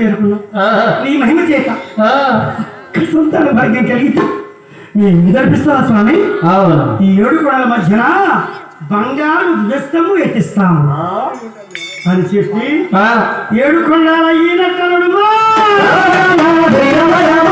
చేరుకున్నాం. నీ మహిమ చేత. సంతాన భాగ్యం కలిగితే జరిపిస్తావా స్వామి. ఈ ఏడు కొడల మధ్యన బంగారు ధ్వస్తము ఎత్తిస్తాము. అని చెప్పి ఆ. ఏడు కొండల ఈనక్కనుడు శాస్త్రాంగ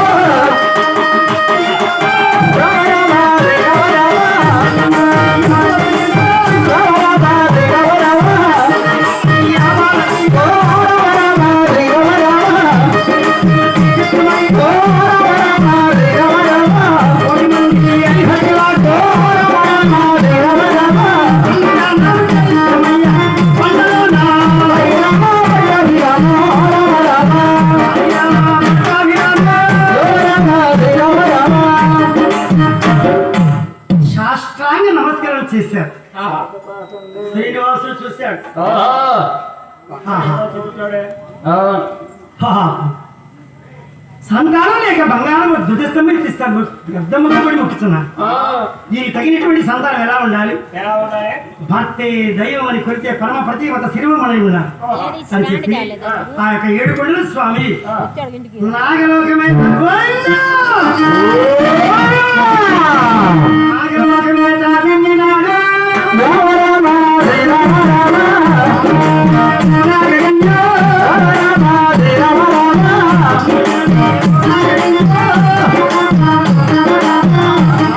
పరమ ప్రతివత శిరవమని ఉన్నారు అని చెప్పి ఆ యొక్క ఏడు కొండల స్వామి నాగలోకమే గోవిందా! నాగలోకమే తాగిందినాడు. నాగలింగో!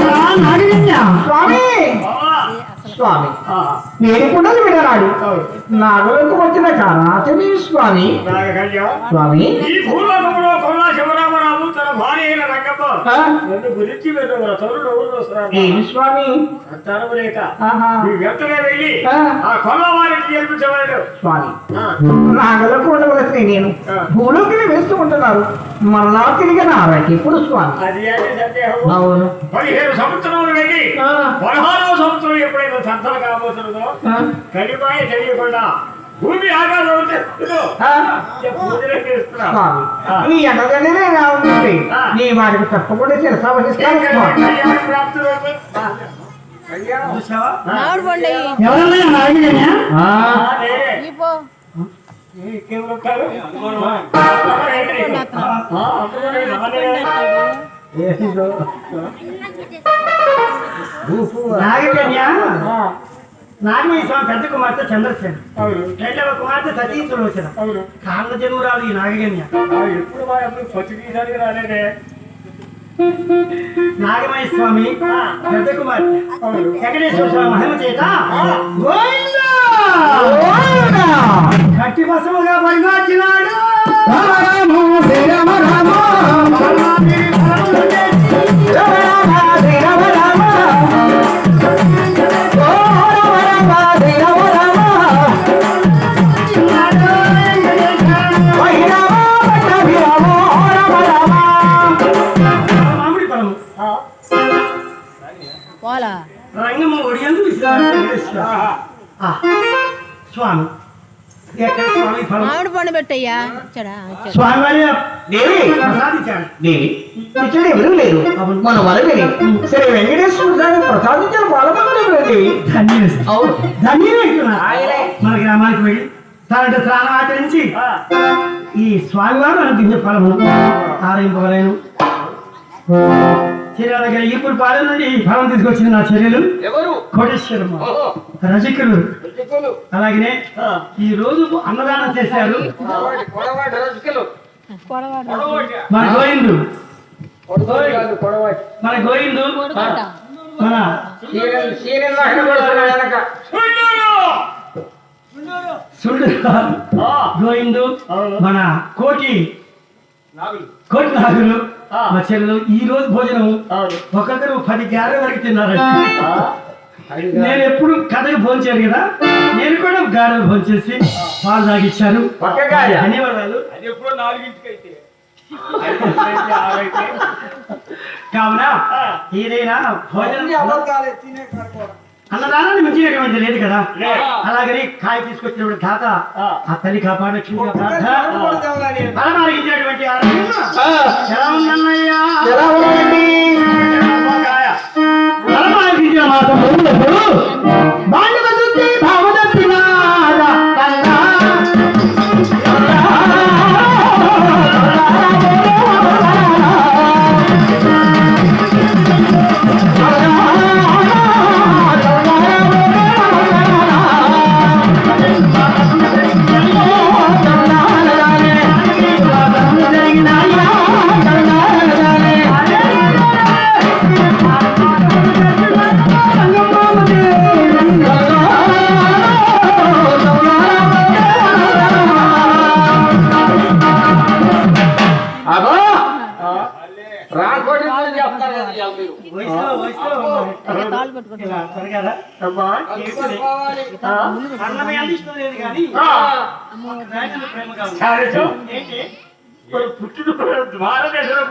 ఆ నాగలింగ! స్వామి స్వామి నేను కుండలు విడరాడు నాగలకు వచ్చిన కారాచని స్వామి. స్వామి. ఈ భూలోకంలో కొల్లా శివరామరావు తన భార్య అయిన రంగమ్మ? నన్ను గురించి తరుడు ఏమి స్వామి? సంతానం లేక. ఆహా. ఈ వెంటనే వెళ్ళి ఆ. కొల్ల వారికి స్వామి. నాగలకు ఉండవలసిన నేను భూలోకి వేస్తూ ఉంటున్నారు. మరలా తిరిగి నారాకి ఇప్పుడు స్వామి? అది సందేహం అవును. పదిహేను సంవత్సరాలు వెళ్ళి. పదహారవ సంవత్సరం ఎప్పుడైతే సంతానం కాబోతుందో ఆ? కలిపాయ తెలియకుండా భూమి ఆకాశం నీ ఎన్నదనే రావుంది నీ వారికి తప్పకుండా పండు? ఎవరన్నా నాగకన్య నాగమయ్య స్వామి పెద్ద కుమార్తె చంద్రసేన రెండవ కుమార్తె సతీ సులోచన కాళ్ళ జన్మురాలు ఈ నాగకన్య ఎప్పుడు అప్పుడు పచ్చిదీసానికి రాలేదే? నాగమయ్య స్వామి పెద్ద కుమార్తె వెంకటేశ్వర స్వామి మహిమ చేత! కట్టి బసముగా పరిగొచ్చినాడు రామ రామ చేసి రామ మామిడి పండు పెట్టయ్యా ఇచ్చాడా ఇచ్చాడు స్వామి వారి దేవి ప్రసాదించాడు. దేవి ఇచ్చడు ఎవరు లేరు మన వరవిని సరే వెంకటేశ్వర స్వామి ప్రసాదించిన బాలమంగళం దేవి ధన్యుడు. అవును. ధన్యుడు. అంటున్నారు మన గ్రామానికి వెళ్ళి తాండ్రి స్నానం ఆచరించి ఈ స్వామివారు అనుగ్రహించే ఫలము ఆరయింపగలేను చర్యల దగ్గర ఇప్పుడు పాలన నుండి ఈ ఫలం తీసుకొచ్చింది నా చర్యలు ఎవరు? రసికులు రసికులు. అలాగనే ఈ రోజు అన్నదానం చేశారు. మన పొడవాటి. మన కొడుకుంటా మన. సుండు అవును. మన కోటి. నాగులు. కోటి నాగులు. మా చెల్లెలు ఈ రోజు భోజనం అవును. ఒక్కొక్కరు పది గ్యారెల వరకు తిన్నారండి. నేను ఎప్పుడు కథకు భోంచాను కదా నేను కూడా గారెలు భోంచేసి పాలు తాగిచ్చాను? ధన్యవాదాలు. కావున. ఏదైనా భోజనం అన్నదానాన్ని మించినటువంటి లేదు కదా. అలాగని కాయ తీసుకొచ్చినప్పుడు తాత ఆ. తల్లి కాపాడొచ్చింది ఎలా ఉందన్నయ్యా? ఉన్నాయండి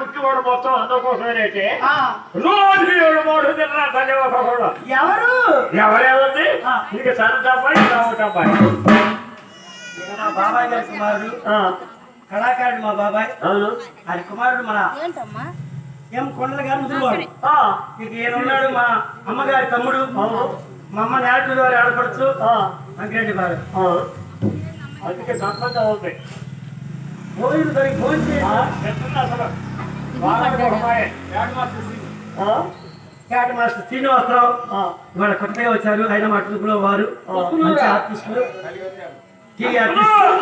పుట్టినవాడు మొత్తం అందుకోసమేనైతే ఆ, రోజు ఏడు మూడు తిన్నా తల్లి ఒక కూడా ఎవరు? ఎవరెవరిది? ఆ. నీకు సన్న అబ్బాయి మా బాబాయ్ గారి కుమారుడు. ఆ, కళాకారుడు మా బాబాయ్. అవును. ఆయన కుమారుడు మన ఏంటమ్మా? ఎం కొండల గారు ముదురువాడు. ఆ, ఇక ఈయన ఉన్నాడు మా అమ్మగారి తమ్ముడు. అవును. మా అమ్మ నేటూరు వారి ఆడపడుచు. ఆ, వెంకరెడ్డి గారు అవును అందుకే సంతోషం ఉంది. భోజనం దొరికి భోజనం అసలు మాస్టర్ శ్రీనివాసరావు కొత్తగా వచ్చారు. ఆయన మా ట్రూపులో వారు. మంచి ఆర్టిస్టులు. టీవీ ఆర్టిస్టులు.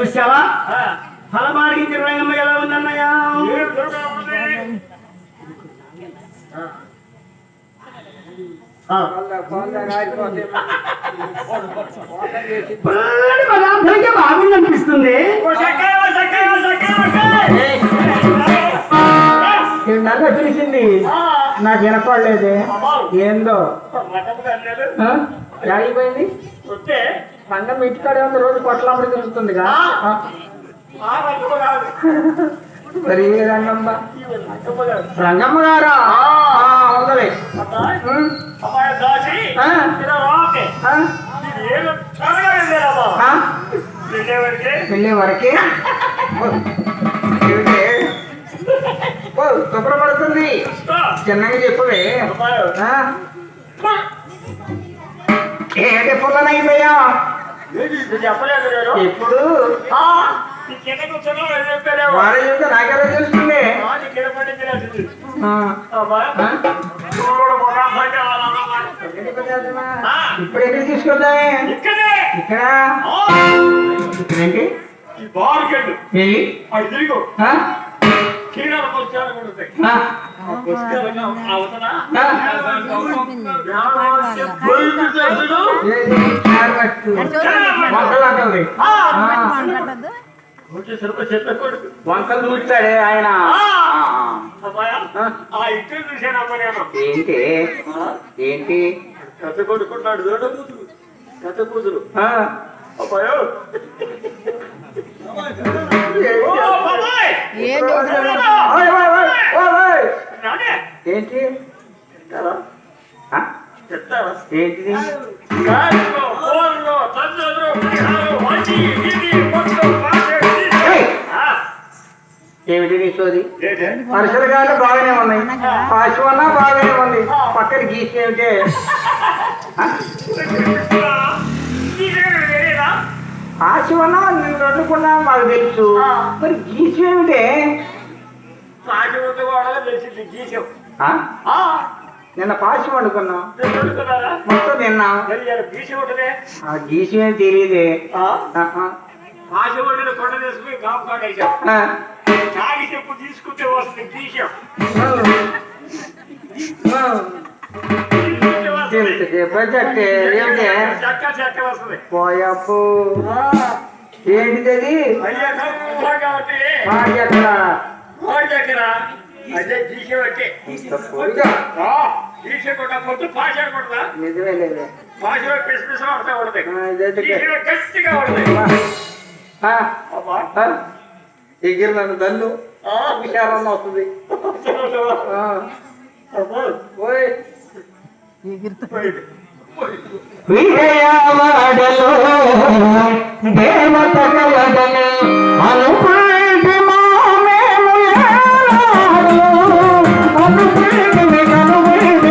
చూసావా ఫలమార్గించిన రంగమ్మ ఎలా ఉందన్నయ్యా? ఆ. పదార్థానికి బాగుంది అనిపిస్తుంది. ఆ, నాకు వినపడలేదే. ఏందో? మటన్ కర్రీలు ఆ? యాడిపోయింది వస్తే. పండం ఇంటికాడే ఉంది రోజు తిరుగుతుందిగా. కాదు. మరి ఏ రంగమ్మ. రంగమ్మ గారా. ఉందలే వెళ్ళే వరకే. శుభ్రపడుతుంది చిన్నగా చెప్పువే. ఇది చెప్పలేదు నేను. ఎప్పుడు. వాడు చెప్తే నాకెలా తెలుస్తుంది? ఇప్పుడు ఎక్కడికి తీసుకొద్దామే ఇక్కడే ఇక్కడ ఇక్కడేంటి ఈ బార్కెళ్ళు వెళ్ళి అవి తిరిగు? చీరాల పుస్తకాలు కూడా ఉంటాయి వంకలు నూర్చాడే ఆయన. ఆ, ఆ. అబ్బాయా, ఆ. ఆ ఇటు చూశానమ్మా నేను. ఏంటి? ఏంటి? పెద్ద కొడుకున్నాడు చూడు పెద్ద కూతురు. ఆ? అబ్బాయో. ఏంటి? ఏంటిది? ఏమిటి నీ సోది? ఏంటి? పరిసరగాలు బాగానే ఉన్నాయి. పశువన్నా బాగానే ఉంది. పక్కన గీసి ఏమిటే? ఆశవన్నా నేను వండుకున్నా మాకు తెలుసు. మరి గీసు ఏమిటే? నిన్న పాసి వండుకున్నాం. మొత్తం తిన్నాం. గీసు ఏమి తెలియదే. వండిన కొండ తీసుకుని చెప్పు తీసుకుంటే వస్తుంది పోయప్పు ఏంటిది అది గీసే వచ్చే పోయిగా. గీసే కొట్ట పొద్దు పాష కొడతా నిజమే లేదే పిసిపిసి పడతా గీసే గట్టిగా ఆ. ఎగిరి నన్ను దన్ను ఆ, విచారణ వస్తుంది. విజయవాడలో దేవత కలగని అనుపేటి మామేము ఏనాడు అనుపేటి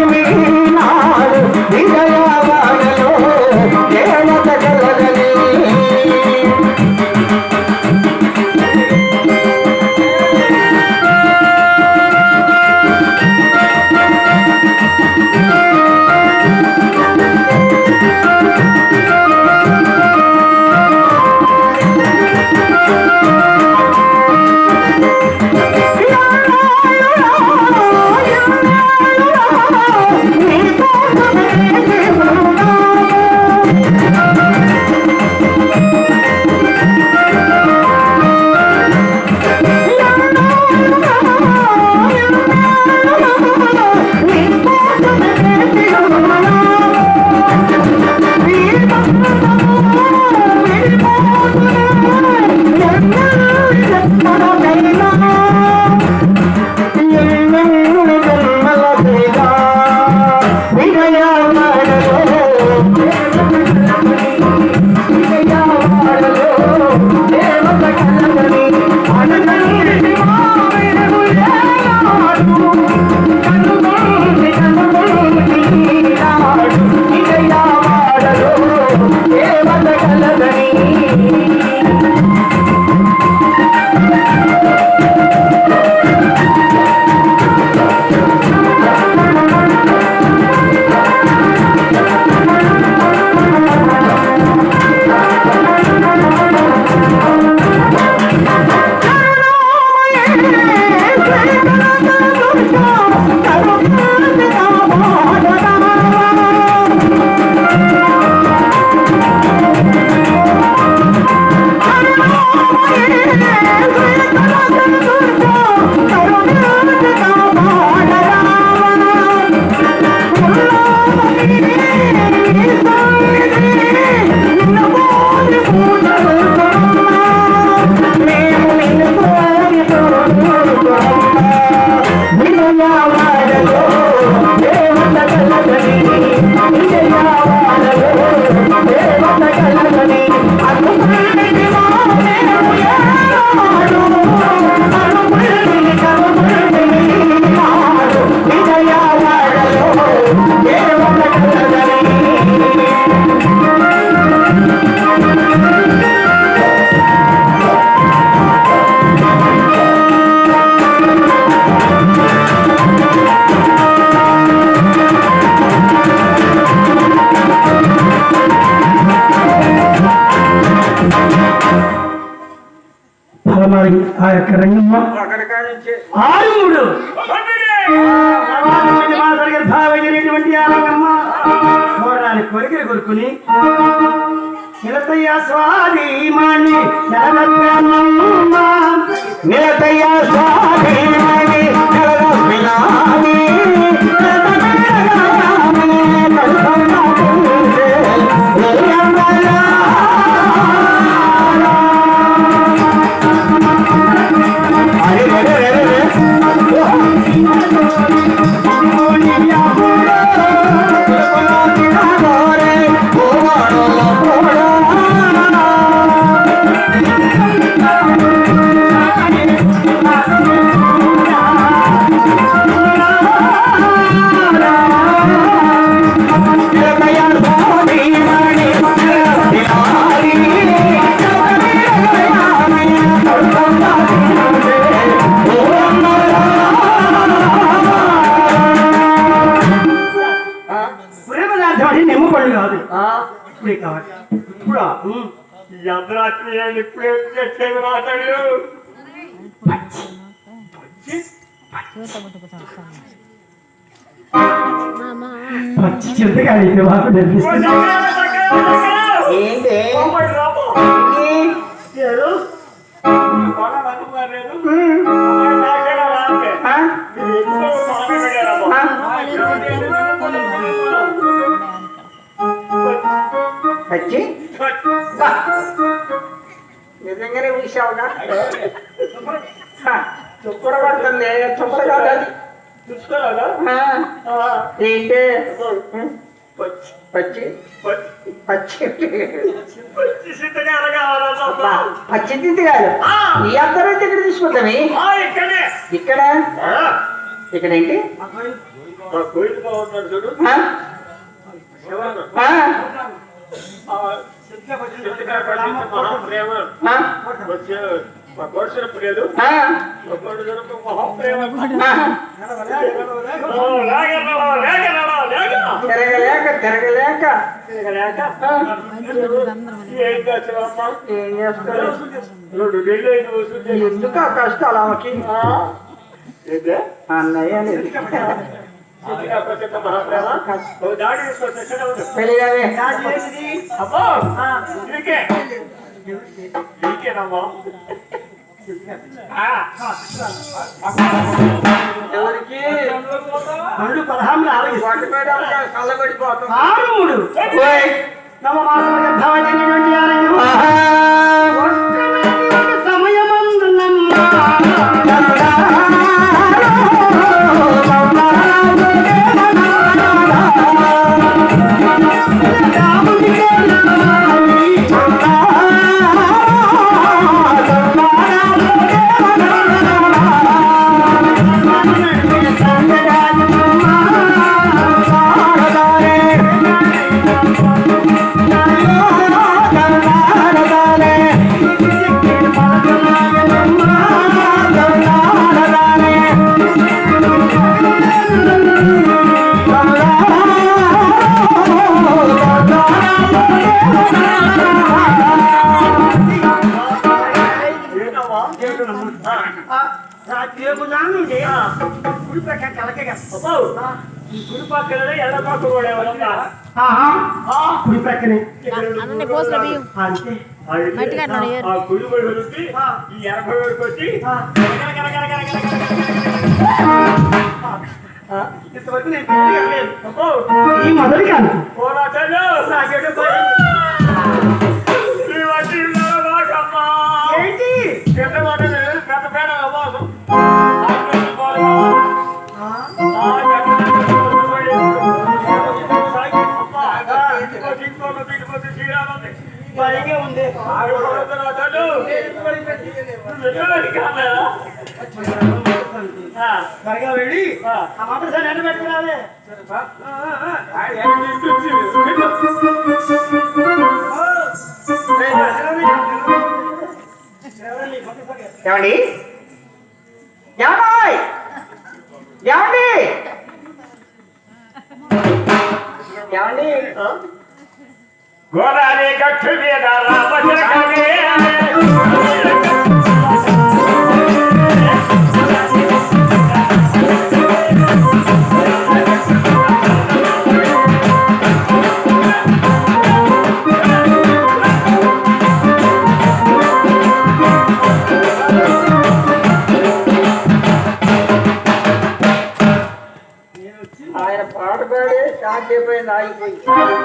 అర్ధరాత్రి నేను ఇప్పుడే మాట్లాడు చూత ముట్టుకుంటాం పచ్చి. మాకు నిర్మిస్తుంది ఏంటి? ఆ? వచ్చి. నిజంగానే చూసావుగా చుక్కర పడుతుంది. చుక్కర కాదు అది. ఏంటి? పచ్చి. పచ్చి? పచ్చి. తింది కాదు అద్దరం అయితే ఇక్కడ తీసుకుంటామే ఇక్కడ. ఇక్కడ? ఏంటి ఆ? ఆ? ఆ? లేదు? తిరగలేక తిరగలేక? ఏం చేస్తారు ఎందుకు ఆ కష్టాలు ఆమెకి అన్నయ్య ఎవరికి? రెండు పదహారు కళ్ళబడిపోతుంది ఆరు మూడు గర్భవతినటువంటి ఆరంగం. నేను పెళ్ళి కట్టలేదు. అబ్బో, ఈ మొదటి కాదు? ఏంటి పెద్ద మాట పెద్ద పేడ త్వరగా వెళ్ళి ఆ. మాట సార్ ఎండ? ఏమండి ఏమండి ఏమండి ఏమండి గోదావరి గట్టు మీద రామచంద్రకవి.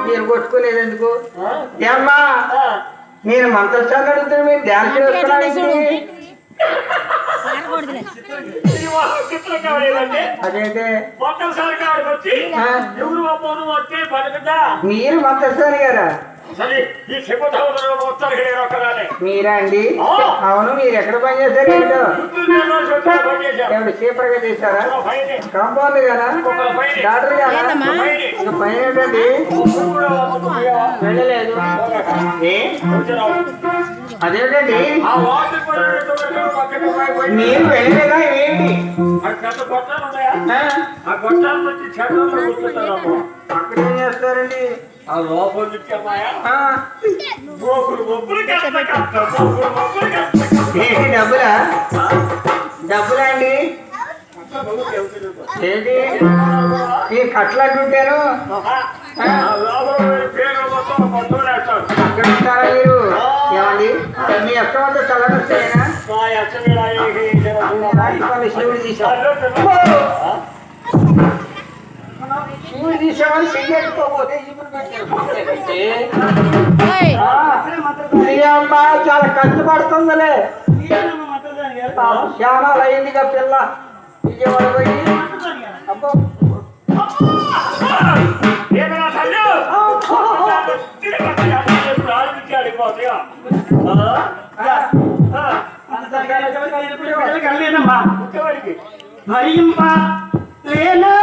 మీరు కొట్టుకోలేదు ఎందుకు? ఏమ్మా? నేను మంత్రస్థానం అడుగుతున్నా మీరు అదైతే అంటే పలుకుతా మీరు మంత్రస్థాని గారా? మీరా అండి. అవును మీరు ఎక్కడ పని ఏంటో? పనిచేశారు ఏమిటి చేశారా పైన కాంపౌండ్ పైన డాక్టర్? ఇక పైన ఏంటండి కూడా వెళ్ళలేదు. ఏ? అదేంటండి మీరు వెళ్ళలేదా? ఏంటి? అక్కడ ఏం చేస్తారండి? ఆ లోపల నుంచి అమ్మాయా? డబ్బులా? డబ్బులా అండి ఏంటి? ఈ మొత్తం వేస్తాడు అక్కడ ఉంటారా మీరు? ఏమండి? మీ అక్క వద్ద అచ్చ శివుడు తీసా. శివుడు తీసామని చెయ్యకపోతే ఇప్పుడు పెట్టారు. ఏయ్, అమ్మ చాలా కష్టపడుతుందిలే. చాలా అయిందిగా పిల్ల విజయవాడ పోయి అబ్బో ఏదైనా తల్లి తిరిగి ప్రారంభించాడు పోతయా కలలేదమ్మా ఉద్యోగానికి భరింప లేనా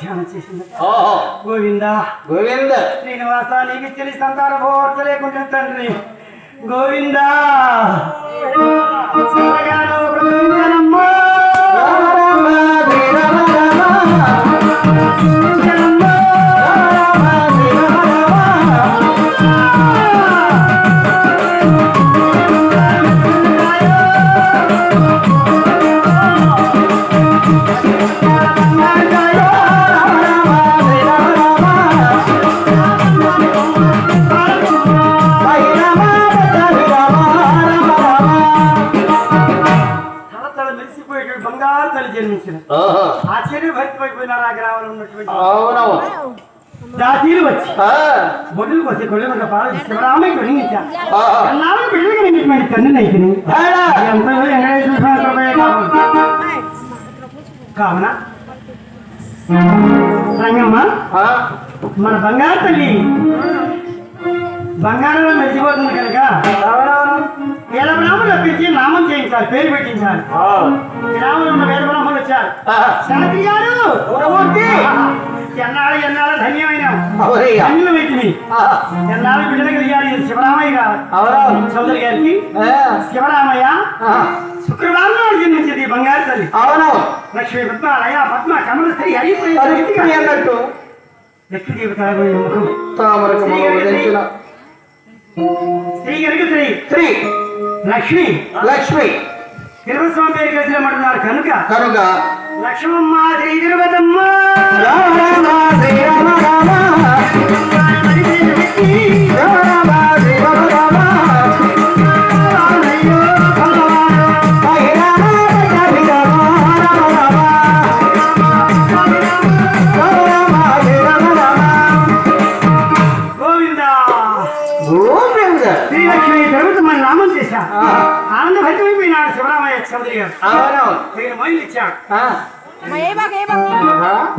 ధ్యానం చేసింది. గోవిందా. గోవింద. శ్రీనివాస నీకు తెలిసి సంతాన లేకుంటే తండ్రి. గోవిందా. అవునవును. దాసీలు వచ్చి ఆ, బొడ్డులు వచ్చి కొడుకు పాలు శివరామయ్య వెలిగించారు ఆ, ఎన్నాళ్ళు బిడ్డలు కలిగినటువంటి తండ్రి కావాలి. కావున. రంగమ్మ మన బంగారు తల్లి బంగారంలో మెరిసిపోతుంది కనుక వేద బ్రాహ్మణులు రప్పించి నామం చేయించాలి పేరు పెట్టించాలి. గ్రామంలో ఉన్న వేద బ్రాహ్మణులు వచ్చారు శాంతి గారు ఎన్నాళ్ళు ఎన్నాళ్ళు ధన్యమైన. ధన్యులమైంది ఆ, ఎన్నాళ్ళు బిడ్డలు కలిగారు శివరామయ్య గారు. చౌదరి గారికి. శివరామయ్య. శుక్రవారం జన్మించింది బంగారు తల్లి. అవునవును లక్ష్మీ పద్మ లయ పద్మ కమల స్త్రీ పరిస్థితి అన్నట్టు. లక్ష్మీ ముఖం. ఉదయించిన స్త్రీ కనుక స్త్రీ శ్రీ. లక్ష్మి. లక్ష్మి. తిరుపతిస్వామి పేరు కలిసినమంటున్నారు కనుక కనుక లక్ష్మమ్మ శ్రీ తిరుపతమ్మ.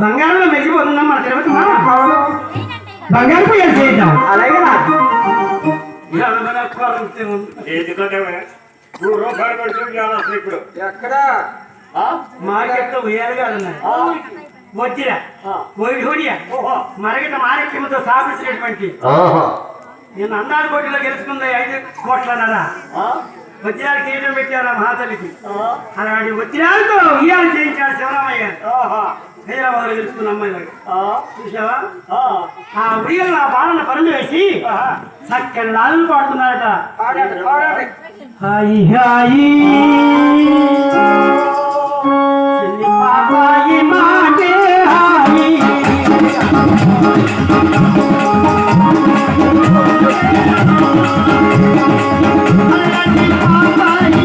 బంగారంలో మెరిగిపోతుందా మన అవును. బంగారు పూజలు చేద్దాం? అలాగే ఇప్పుడు. ఎక్కడ? మార్కెట్లో ఉయ్యాలుగా ఉన్నాయి వచ్చిరా. వైఢూర్య మరగట మాణిక్యంతో స్థాపించినటువంటి నేను అందాల కోటిలో గెలుచుకుంది ఐదు కోట్లన్నర. వజ్రాలు కిరీటం పెట్టారు ఆ. మహాతల్లికి అలాంటి ఉయ్యాలు చేయించాడు శివరామయ్య హైదరాబాద్లో గెలుచుకున్న అమ్మాయి చూసావా? ఆ. ఉయ్యలు ఆ బాలన్న పనులు వేసి చక్కని లాలు హాయి హాయి. అలాంటి పాపాయి